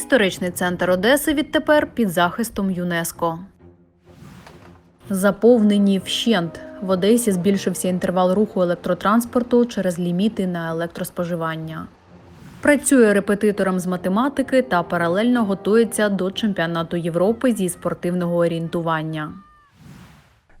Історичний центр Одеси відтепер під захистом ЮНЕСКО. Заповнені вщент. В Одесі збільшився інтервал руху електротранспорту через ліміти на електроспоживання. Працює репетитором з математики та паралельно готується до чемпіонату Європи зі спортивного орієнтування.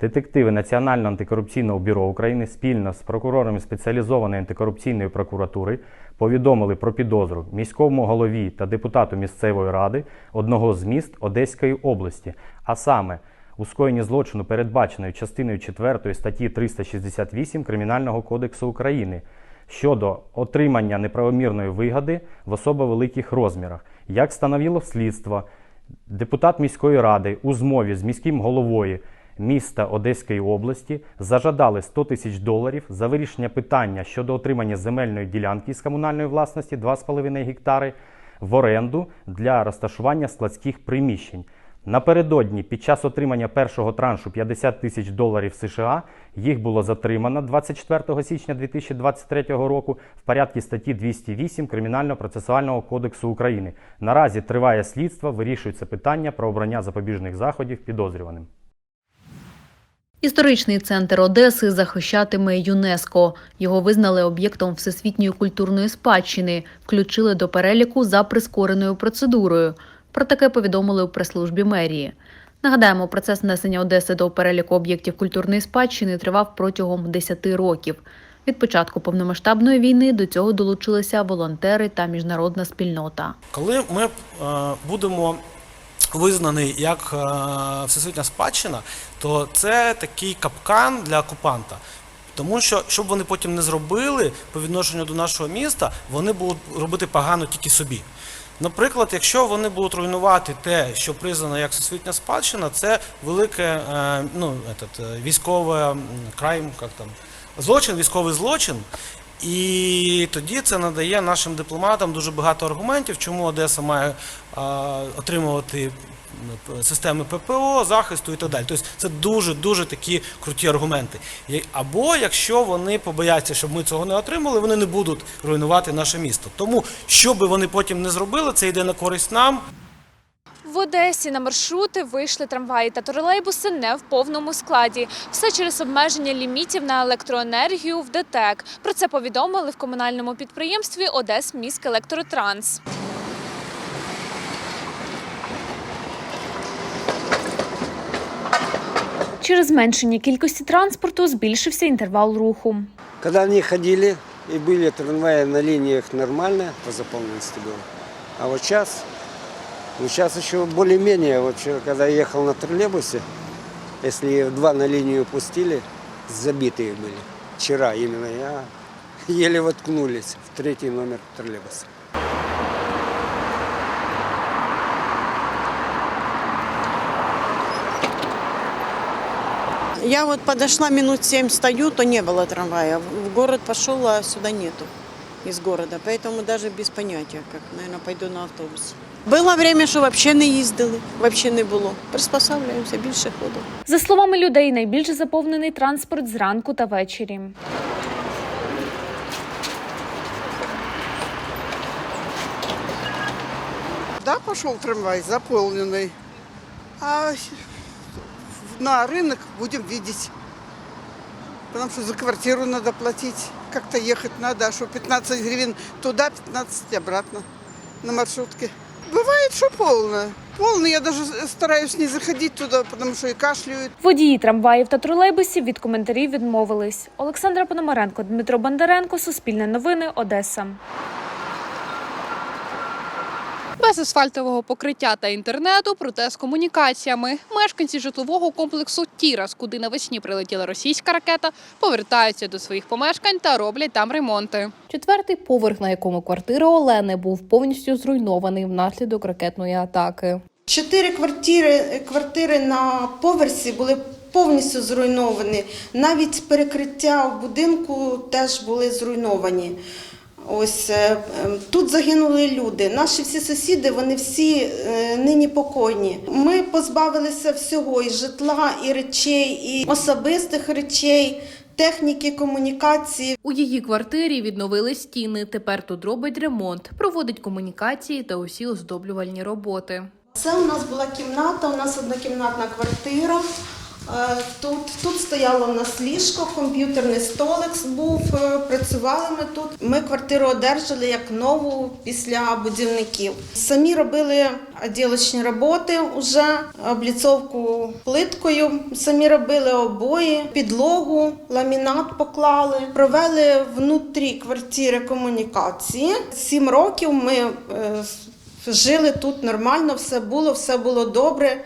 Детективи Національного антикорупційного бюро України спільно з прокурорами спеціалізованої антикорупційної прокуратури повідомили про підозру міському голові та депутату місцевої ради одного з міст Одеської області, а саме у скоєнні злочину, передбаченої частиною 4 статті 368 Кримінального кодексу України щодо отримання неправомірної вигоди в особо великих розмірах, як становило слідство. Депутат міської ради у змові з міським головою міста Одеської області зажадали 100 тисяч доларів за вирішення питання щодо отримання земельної ділянки з комунальної власності 2,5 гектари в оренду для розташування складських приміщень. Напередодні, під час отримання першого траншу 50 тисяч доларів США, їх було затримано 24 січня 2023 року в порядку статті 208 Кримінально-процесуального кодексу України. Наразі триває слідство, вирішується питання про обрання запобіжних заходів підозрюваним. Історичний центр Одеси захищатиме ЮНЕСКО. Його визнали об'єктом всесвітньої культурної спадщини, включили до переліку за прискореною процедурою. Про таке повідомили у прес-службі мерії. Нагадаємо, процес внесення Одеси до переліку об'єктів культурної спадщини тривав протягом 10 років. Від початку повномасштабної війни до цього долучилися волонтери та міжнародна спільнота. Коли ми е, будемо визнані як е, всесвітня спадщина, то це такий капкан для окупанта. Тому що, щоб вони потім не зробили по відношенню до нашого міста, вони будуть робити погано тільки собі. Наприклад, якщо вони будуть руйнувати те, що признано як всесвітня спадщина, це велике е, ну, этот, е, військове крайм, як там, злочин, військовий злочин. І тоді це надає нашим дипломатам дуже багато аргументів, чому Одеса має е, отримувати системи ППО, захисту і так далі. Тобто це дуже дуже такі круті аргументи. Або якщо вони побояться, щоб ми цього не отримали, вони не будуть руйнувати наше місто. Тому що би вони потім не зробили, це йде на користь нам. В Одесі на маршрути вийшли трамваї та тролейбуси не в повному складі. Все через обмеження лімітів на електроенергію в ДТЕК. Про це повідомили в комунальному підприємстві Одесміськелектротранс. Через зменшення кількості транспорту збільшився інтервал руху. Когда они ходили и были трамваи на линиях нормально по заполненности было. А вот сейчас, ну сейчас еще более-менее, вот когда я ехал на троллейбусе, если два на линию пустили, забитые были. Вчера именно я еле воткнулись в третий номер троллейбуса. Я вот подошла минут семь стою, то не было трамвая. В город пошел, а сюда нету из города. Поэтому даже без понятия, как, наверное, пойду на автобус. Було время, що взагалі не їздили, взагалі не було. Приспосаблюємося більше ходу. За словами людей, найбільш заповнений транспорт зранку та ввечері. Да, пошел трамвай заполненный. А на рынок будем видеть. Потому что за квартиру надо платить. Как-то ехать надо, а что 15 гривен туда, 15 обратно на маршрутке. Бывает, что полно. Полно, я даже стараюсь не заходить туда, потому что и кашляют. Водії трамваїв та тролейбусів від коментарів відмовились. Олександра Пономаренко, Дмитро Бондаренко, Суспільне новини, Одеса. Без асфальтового покриття та інтернету, проте з комунікаціями. Мешканці житлового комплексу Тірас, куди навесні прилетіла російська ракета, повертаються до своїх помешкань та роблять там ремонти. Четвертий поверх, на якому квартира Олени, був повністю зруйнований внаслідок ракетної атаки. Чотири квартири, квартири на поверсі були повністю зруйновані. Навіть перекриття в будинку теж були зруйновані. Ось е, е, тут загинули люди. Наші всі сусіди, вони всі е, нині покойні. Ми позбавилися всього і житла, і речей, і особистих речей. техніки, комунікації. У її квартирі відновили стіни. Тепер тут робить ремонт, проводить комунікації та усі оздоблювальні роботи. Це у нас була кімната, у нас однокімнатна квартира. Е, Тут, тут стояло у нас ліжко, комп'ютерний столик був, е, працювали ми тут. Ми квартиру одержали як нову після будівників. Самі робили ділочні роботи, вже обліцовку плиткою. Самі робили обої, підлогу, ламінат поклали. Провели внутрі квартири комунікації. Сім років ми е, жили тут нормально, все було, все було добре.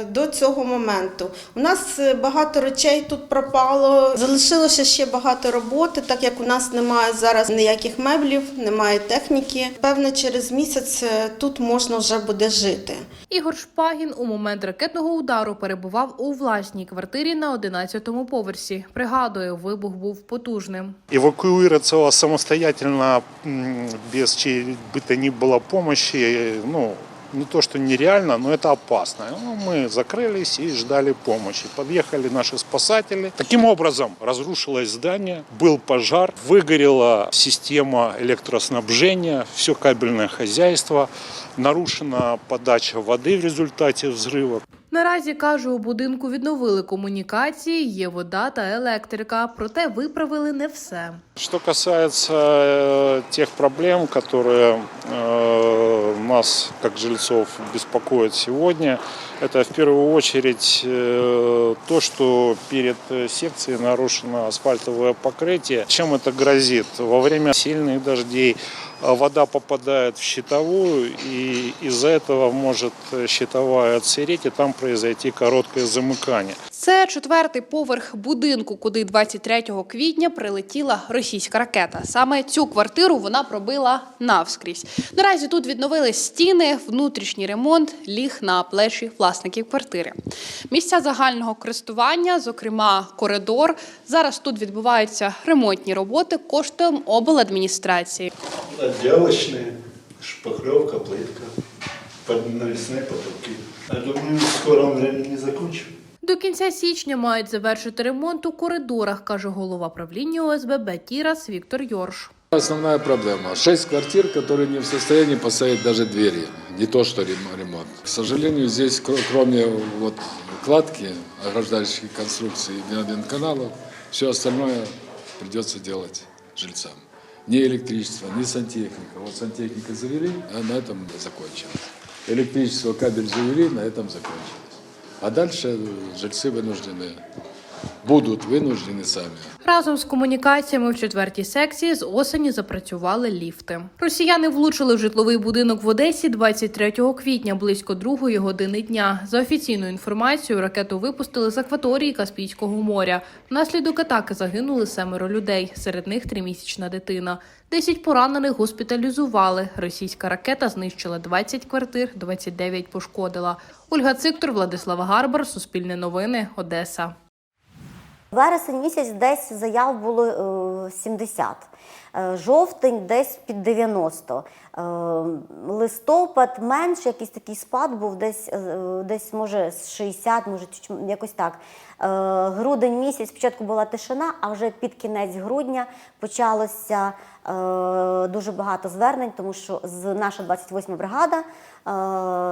е, До цього моменту у нас е, багато речей тут пропало. Залишилося ще багато роботи, так як у нас немає зараз ніяких меблів, немає техніки. Певне, через місяць е, тут можна вже буде жити. Ігор Шпагін у момент ракетного удару перебував у власній квартирі на 11-му поверсі. Пригадує, вибух був потужним. Эвакуироваться самостоятельно, м, без чьей бы то ни было помощи, ну, не то что нереально, но это опасно. Ну, мы закрылись и ждали помощи. Подъехали наши спасатели. Таким образом, разрушилось здание, был пожар, выгорела система электроснабжения, все кабельное хозяйство, нарушена подача воды в результате взрыва. Наразі каже, у будинку відновили комунікації, є вода та електрика, проте виправили не все. Что касается э, тех проблем, которые э, нас, как жильцов, беспокоят сегодня, это в первую очередь э, то, что перед э, секцией нарушено асфальтовое покрытие. Чем это грозит? Во время сильных дождей э, вода попадает в щитовую, и из-за этого может э, щитовая отсыреть, и там произойти короткое замыкание. Це четвертий поверх будинку, куди 23 квітня прилетіла російська ракета. Саме цю квартиру вона пробила навскрізь. Наразі тут відновили стіни, внутрішній ремонт ліг на плечі власників квартири. Місця загального користування, зокрема коридор. Зараз тут відбуваються ремонтні роботи коштом обладміністрації. Отделочные, шпаклевка, плитка, под навесные потолки. Я думаю, в скором времени закончим. До кінця січня мають завершити ремонт у коридорах, каже голова правління ОСББ Тірас Віктор Йорш. Основная проблема. Шесть квартир, которые не в состоянии поставить даже двери. Не то, что рем- ремонт. К сожалению, здесь, кро- кроме вот кладки, ограждающих конструкций каналов, все остальное придется делать жильцам. Ни электричество, ни сантехника. Вот сантехника завели, а на этом закончилось. Электричество, кабель завели, на этом закончилось. А дальше э, жильцы вынуждены, будут вынуждены сами Разом з комунікаціями в четвертій секції з осені запрацювали ліфти. Росіяни влучили в житловий будинок в Одесі 23 квітня близько другої години дня. За офіційною інформацією, ракету випустили з акваторії Каспійського моря. Внаслідок атаки загинули семеро людей, серед них тримісячна дитина. Десять поранених госпіталізували. Російська ракета знищила 20 квартир, 29 пошкодила. Ольга Циктор, Владислава Гарбар, Суспільне новини, Одеса. Вересень місяць десь заяв було е, 70. Е, Жовтень десь під 90. Е, Листопад менш, якийсь такий спад був десь, е, десь може з 60, може якось так. Е, Грудень місяць спочатку була тишина, а вже під кінець грудня почалося е, дуже багато звернень, тому що з наша 28 бригада е,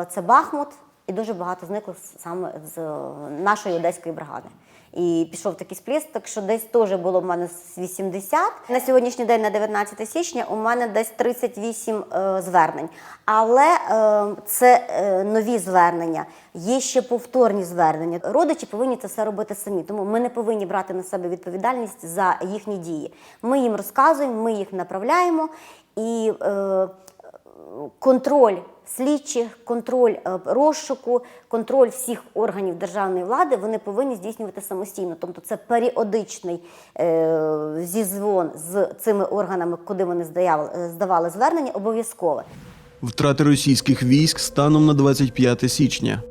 це Бахмут, і дуже багато зникло саме з е, нашої одеської бригади. І пішов такий сплеск, так що десь теж було в мене з 80. На сьогоднішній день, на 19 січня, у мене десь 38 е, звернень. Але е, це е, нові звернення. Є ще повторні звернення. Родичі повинні це все робити самі, тому ми не повинні брати на себе відповідальність за їхні дії. Ми їм розказуємо, ми їх направляємо і. Е, контроль слідчих, контроль е, розшуку, контроль всіх органів державної влади вони повинні здійснювати самостійно. Тобто це періодичний е, зізвон з цими органами, куди вони здавали, здавали звернення, обов'язково. Втрати російських військ станом на 25 січня.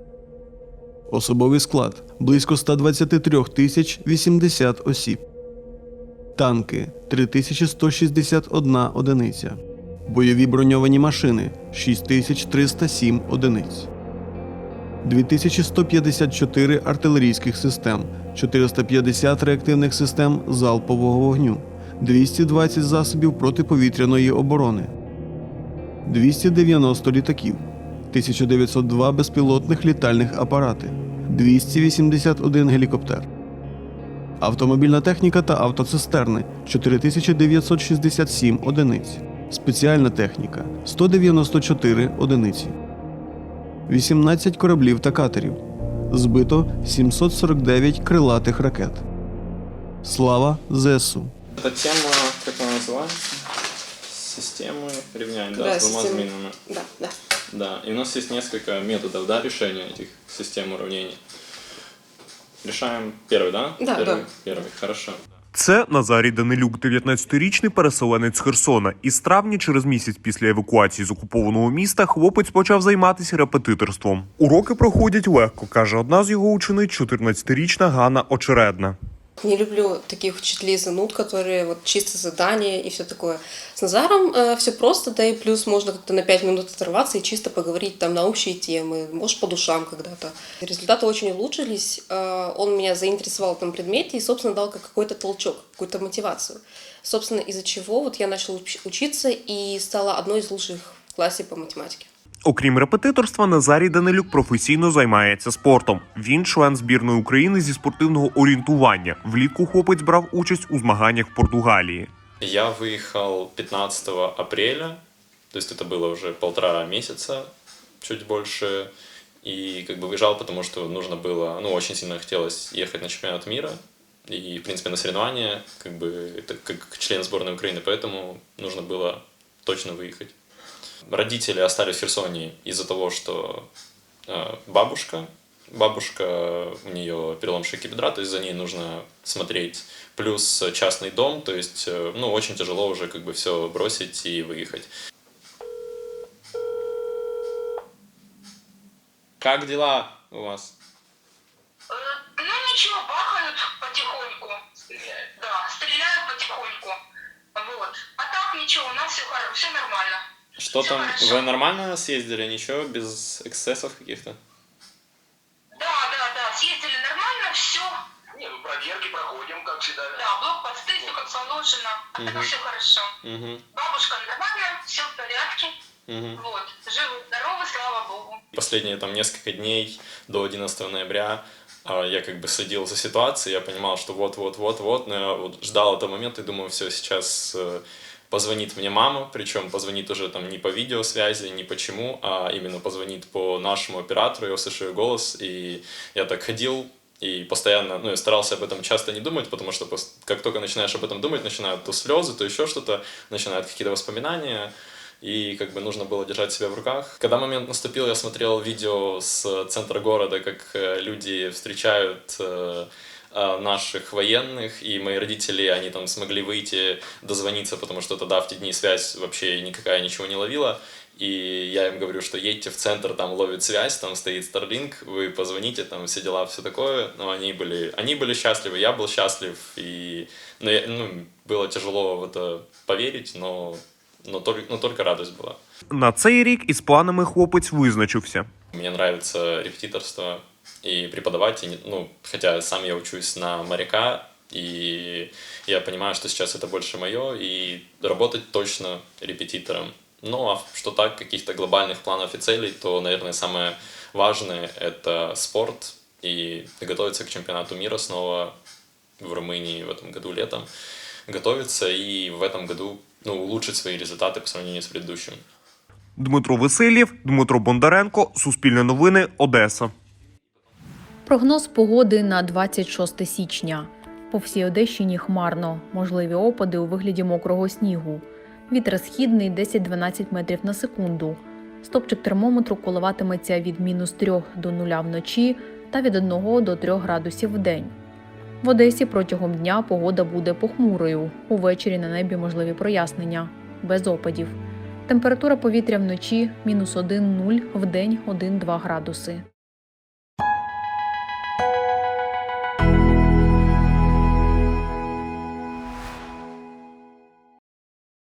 Особовий склад близько 123 тисяч 80 осіб. Танки 3161 одиниця. Бойові броньовані машини 6307 одиниць. 2154 артилерійських систем 450 реактивних систем залпового вогню, 220 засобів протиповітряної оборони, 290 літаків, 1902 безпілотних літальних апарати, 281 гелікоптер. Автомобільна техніка та автоцистерни 4967 одиниць Спеціальна техніка 194 одиниці. 18 кораблів та катерів. Збито 749 крилатих ракет. Слава ЗСУ! Эта тема, как она называется? Системы равнять, да, Да, с двумя системы. зминами. Да, да. Да, и у нас есть несколько методов, да, решения этих систем уравнений. Решаем первый, да? Да, первый, да. Первый, хорошо. Це Назарій Данилюк, 19-річний переселенець Херсона. Із травня, через місяць після евакуації з окупованого міста, хлопець почав займатися репетиторством. Уроки проходять легко, каже одна з його учениць, 14-річна Ганна Очередна. Не люблю таких учителей зануд, которые вот чисто задания и все такое. С Назаром все просто, да и плюс можно как-то на 5 минут оторваться и чисто поговорить там на общие темы, может по душам когда-то. Результаты очень улучшились, э, он меня заинтересовал в этом предмете и, собственно, дал как какой-то толчок, какую-то мотивацию. Собственно, из-за чего вот я начала уч- учиться и стала одной из лучших в классе по математике. Окрім репетиторства, Назарій Данилюк професійно займається спортом. Він член збірної України зі спортивного орієнтування. Влітку хлопець брав участь у змаганнях в Португалії. Я выехал 15 апреля, то есть это было уже полтора месяца, чуть больше, и как бы выезжал, потому что нужно было, ну, очень сильно хотелось ехать на чемпионат мира, и, в принципе, на соревнования, как бы, это как член сборной Украины, поэтому нужно было точно выехать. Родители остались в Херсоне из-за того, что э, бабушка, бабушка, у нее перелом шейки бедра, то есть за ней нужно смотреть, плюс частный дом, то есть, э, ну, очень тяжело уже как бы все бросить и выехать. Как дела у вас? Ну ничего, бахают потихоньку. Да, стреляют потихоньку. Вот. А так ничего, у нас все, все нормально. Что там? хорошо. Вы нормально съездили, ничего, без эксцессов каких-то? Да, да, да, съездили нормально, все. Не, ну проверки проходим, как всегда. Да, блокпосты, все как положено. А так все хорошо. Угу, Бабушка нормально, все в порядке. угу. Вот. Живы, здоровы, слава богу. Последние там несколько дней до 11 ноября а, я как бы следил за ситуацией, я понимал, что вот-вот-вот-вот, но я вот ждал этого момента и думаю, все, сейчас э, позвонит мне мама, причем позвонит уже там не по видеосвязи, не почему, а именно позвонит по нашему оператору, я услышу ее голос, и я так ходил, и постоянно, ну, я старался об этом часто не думать, потому что как только начинаешь об этом думать, начинают то слезы, то еще что-то, начинают какие-то воспоминания, и как бы нужно было держать себя в руках. Когда момент наступил, я смотрел видео с центра города, как э, люди встречают э, наших военных, и мои родители, они там смогли выйти, дозвониться, потому что тогда в те дни связь вообще никакая ничего не ловила. И я им говорю, что едьте в центр, там ловит связь, там стоит Starlink, вы позвоните, там все дела, все такое. Но они были, они были счастливы, я был счастлив, и ну, я- ну, было тяжело в это поверить, но, но, только, но только радость была. На цей рік із планами хлопець визначився. Мне нравится репетиторство и преподавать, и не- ну, хотя сам я учусь на моряка, и я понимаю, что сейчас это больше мое, и работать точно репетитором. Ну, а что так, каких-то глобальных планов и целей, то, наверное, самое важное – это спорт и готовиться к чемпионату мира снова в Румынии в этом году летом. Готовиться и в этом году ну, улучшить свои результаты по сравнению с предыдущим. Дмитро Васильєв, Дмитро Бондаренко, Суспільне новини, Одеса. Прогноз погоди на 26 січня. По всій Одещині хмарно, можливі опади у вигляді мокрого снігу. Вітер східний 10-12 метрів на секунду. Стопчик термометру коливатиметься від мінус 3 до 0 вночі та від 1 до 3 градусів в день. В Одесі протягом дня погода буде похмурою. Увечері на небі можливі прояснення, без опадів. Температура повітря вночі мінус 1-0, вдень 1-2 градуси.